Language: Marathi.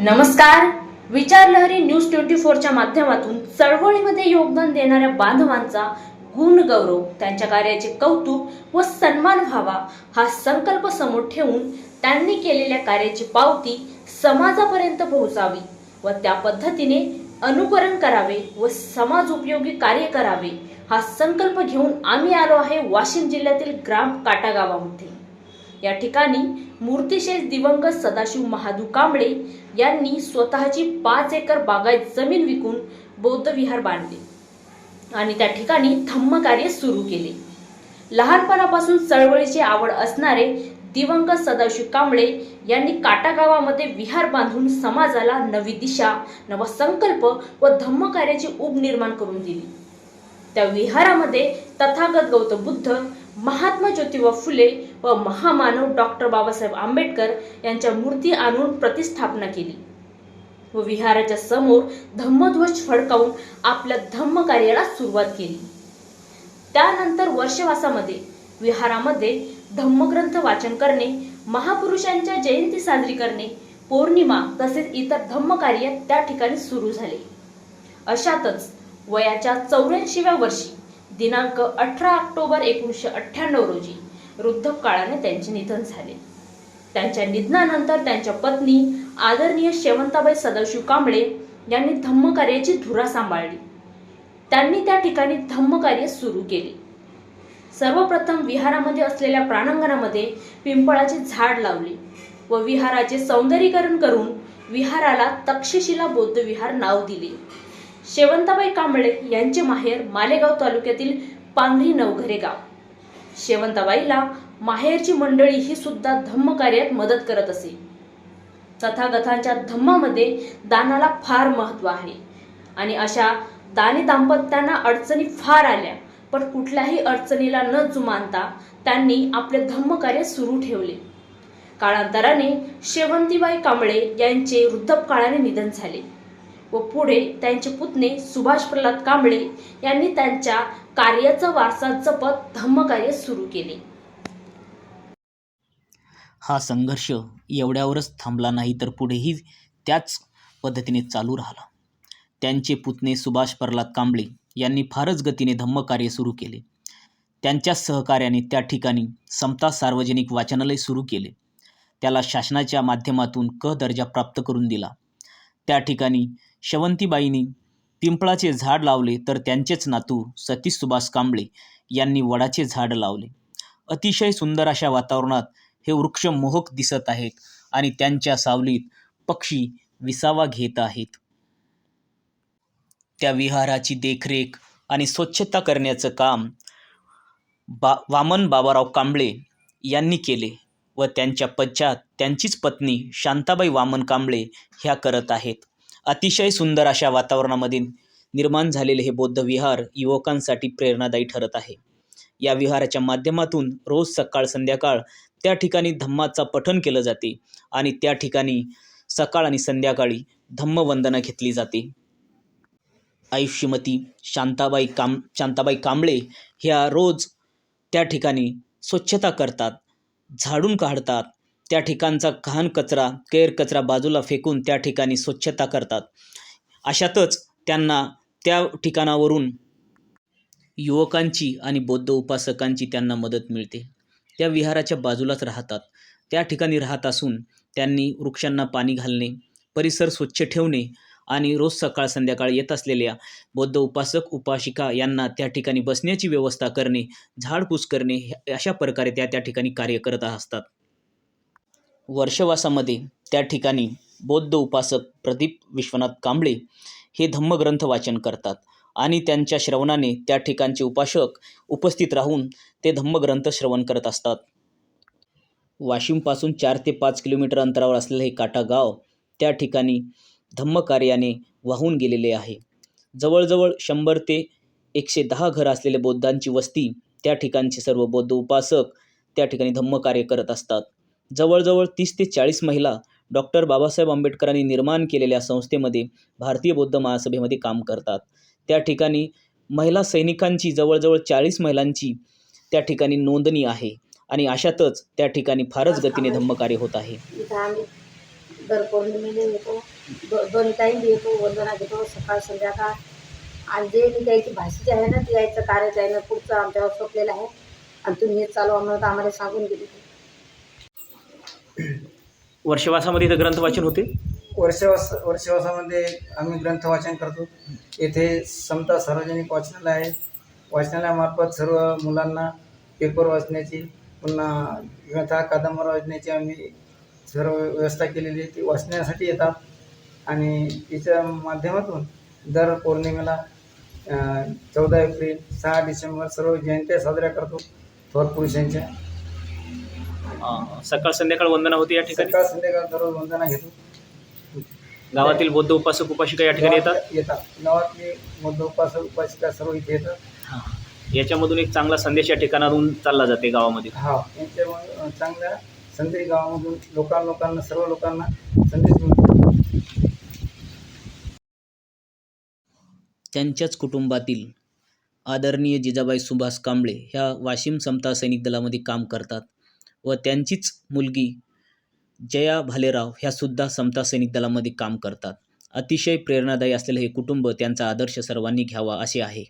नमस्कार. विचार लहरी न्यूज ट्वेंटी फोरच्या माध्यमातून चळवळीमध्ये योगदान देणाऱ्या बांधवांचा गुणगौरव त्यांच्या कार्याचे कौतुक व सन्मान व्हावा हा संकल्प समोर ठेवून त्यांनी केलेल्या कार्याची पावती समाजापर्यंत पोहोचावी व त्या पद्धतीने अनुकरण करावे व समाज उपयोगी कार्य करावे हा संकल्प घेऊन आम्ही आलो आहे वाशिम जिल्ह्यातील ग्राम काटा गावामध्ये. या ठिकाणी मूर्तिशेष दिवंगत सदाशिव महादू कांबळे यांनी स्वतःची पाच एकर बागायत जमीन विकून बौद्ध विहार बांधले आणि त्या ठिकाणी धम्मकार्य सुरू केले. लहानपणापासून चळवळीची आवड असणारे दिवंगत सदाशिव कांबळे यांनी काटागावामध्ये विहार बांधून समाजाला नवी दिशा नवा संकल्प व धम्मकार्याची ऊब निर्माण करून दिली. त्या विहारामध्ये तथागत गौतम बुद्ध महात्मा ज्योतिबा फुले व महामानव डॉक्टर बाबासाहेब आंबेडकर यांच्या मूर्ती आणून प्रतिष्ठापना केली व विहाराच्या समोर धम्मध्वज फडकावून आपल्या धम्म कार्याला सुरुवात केली. त्यानंतर वर्षवासामध्ये विहारामध्ये धम्मग्रंथ वाचन करणे महापुरुषांच्या जयंती साजरी करणे पौर्णिमा तसेच इतर धम्मकार्य त्या ठिकाणी सुरू झाले. अशातच वयाच्या चौऱ्याऐंशीव्या वर्षी दिनांक अठरा ऑक्टोबर एकोणीसशे अठ्ठ्याण्णव रोजी वृद्धकाळाने त्यांचे निधन झाले. त्यांच्या निधनानंतर त्यांच्या पत्नी आदरणीय शेवंताबाई सदाशिव कांबळे यांनी धम्मकार्याची धुरा सांभाळली. त्यांनी त्या ठिकाणी धम्मकार्य सुरू केले. सर्वप्रथम विहारामध्ये असलेल्या प्रांगणामध्ये पिंपळाचे झाड लावले व विहाराचे सौंदर्यीकरण करून विहाराला तक्षशिला बौद्ध विहार नाव दिले. शेवंताबाई कांबळे यांचे माहेर मालेगाव तालुक्यातील पांगरी नवघरे गाव. शेवंताबाईला माहेरची मंडळी ही सुद्धा धम्म कार्यात मदत करत असे. तथागतांच्या धम्मामध्ये दानाला फार महत्त्व आहे. आणि अशा दानी दाम्पत्यांना अडचणी फार आल्या पण कुठल्याही अडचणीला न जुमानता त्यांनी आपले धम्मकार्य सुरू ठेवले. काळांतराने शेवंतीबाई कांबळे यांचे वृद्धपकाळाने निधन झाले. व पुढे त्यांचे पुतणे सुभाष प्रल्हाद कांबळे यांनी त्यांच्या कार्याचा वारसा जपत धम्मकार्य सुरू केले. हा संघर्ष एवढ्यावरच थांबला नाही तर पुढेही त्याच पद्धतीने चालू राहिला. त्यांचे पुतणे सुभाष प्रल्हाद कांबळे यांनी फारच गतीने धम्मकार्य सुरू केले. त्यांच्या सहकार्याने त्या ठिकाणी समता सार्वजनिक वाचनालय सुरू केले. त्याला शासनाच्या माध्यमातून क दर्जा प्राप्त करून दिला. त्या ठिकाणी शवंतीबाईंनी पिंपळाचे झाड लावले तर त्यांचेच नातू सतीश सुभाष कांबळे यांनी वडाचे झाड लावले. अतिशय सुंदर अशा वातावरणात हे वृक्ष मोहक दिसत आहेत आणि त्यांच्या सावलीत पक्षी विसावा घेत आहेत. त्या विहाराची देखरेख आणि स्वच्छता करण्याचं काम बा वामन बाबाराव कांबळे यांनी केले व त्यांच्या पश्चात त्यांचीच पत्नी शांताबाई वामन कांबळे ह्या करत आहेत. अतिशय सुंदर अशा वातावरणामध्ये निर्माण झालेले हे बौद्ध विहार युवकांसाठी प्रेरणादायी ठरत आहे. या विहाराच्या माध्यमातून रोज सकाळ संध्याकाळ त्या ठिकाणी धम्माचा पठण केलं जाते आणि त्या ठिकाणी सकाळ आणि संध्याकाळी धम्मवंदना घेतली जाते. आयुष्यमती शांताबाई काम शांताबाई कांबळे ह्या रोज त्या ठिकाणी स्वच्छता करतात झाडून काढतात त्या ठिकाणचा घाण कचरा कैर कचरा बाजूला फेकून त्या ठिकाणी स्वच्छता करतात. अशातच त्यांना त्या ठिकाणावरून युवकांची आणि बौद्ध उपासकांची त्यांना मदत मिळते. त्या विहाराच्या बाजूलाच राहतात. त्या ठिकाणी राहत असून त्यांनी वृक्षांना पाणी घालणे परिसर स्वच्छ ठेवणे आणि रोज सकाळ संध्याकाळ येत असलेल्या बौद्ध उपासक उपासिका यांना त्या ठिकाणी बसण्याची व्यवस्था करणे झाडपूस करणे अशा प्रकारे त्या त्या ठिकाणी कार्य करत असतात. वर्षवासामध्ये त्या ठिकाणी बौद्ध उपासक प्रदीप विश्वनाथ कांबळे हे धम्मग्रंथ वाचन करतात आणि त्यांच्या श्रवणाने त्या ठिकाणचे उपासक उपस्थित राहून ते धम्मग्रंथ श्रवण करत असतात. वाशिमपासून चार ते पाच किलोमीटर अंतरावर असलेलं हे काटा गाव त्या ठिकाणी धम्मकार्याने वाहून गेलेले आहे. जवळजवळ शंभर ते एकशे दहा घरं असलेले बौद्धांची वस्ती त्या ठिकाणचे सर्व बौद्ध उपासक त्या ठिकाणी धम्मकार्य करत असतात. जवळजवळ तीस ते चाळीस महिला डॉक्टर बाबासाहेब आंबेडकरांनी निर्माण केलेल्या संस्थेमध्ये भारतीय बौद्ध महासभेमध्ये काम करतात. त्या ठिकाणी महिला सैनिकांची जवळजवळ चाळीस महिलांची त्या ठिकाणी नोंदणी आहे आणि अशातच त्या ठिकाणी फारच गतीने धम्मकार्य होत आहे. इथं दर पौर्णिमेला येतो दोन टाईम येतो वंदना घेतो सकाळ संध्याकाळ. आणि जे मी त्याची भाषेची आहे ना ती यायचं कार्य आहे ना पुढचं आमच्यावर सोपलेलं आहे. आणि तुम्ही हे चालू आम्हाला आम्हाला सांगून गेली. वर्षवासामध्ये इथं ग्रंथ वाचन होते? वर्षवास वर्षवासामध्ये आम्ही ग्रंथ वाचन करतो. येथे समता सार्वजनिक वाचनालय आहे. वाचनालयामार्फत सर्व मुलांना पेपर वाचण्याची पुन्हा व्यथा कादंबऱ्या वाचण्याची आम्ही सर्व व्यवस्था केलेली आहे. ती वाचण्यासाठी येतात. आणि तिच्या माध्यमातून दर पौर्णिमेला चौदा एप्रिल सहा डिसेंबर सर्व जयंत्या साजऱ्या करतो. थोर पुरुषांच्या. अं, सकाळ संध्याकाळ वंदना होते या ठिकाणी? सकाळ संध्याकाळ दररोज वंदना घेतो. गावातील बौद्ध उपासक उपासिका या ठिकाणी येतात? गावात- येतात. गावातले बौद्ध उपासक उपासिका सर्व इथे येतात. हां. याच्यामधून एक चांगला संदेश या ठिकाणावरून चालला जाते गावामध्ये. हा यांच्यामुळे अ, चांगल्या संदेश गावामधून लोकां लोकांना सर्व लोकांना संदेश मिळतो. त्यांच्याच कुटुंबातील आदरणीय जिजाबाई सुभाष कांबळे ह्या वाशिम समता सैनिक दलामध्ये काम करतात. व त्यांचीच मुलगी जया भालेराव ह्यासुद्धा समता सैनिक दलामध्ये काम करतात. अतिशय प्रेरणादायी असलेलं हे कुटुंब त्यांचा आदर्श सर्वांनी घ्यावा असे आहे.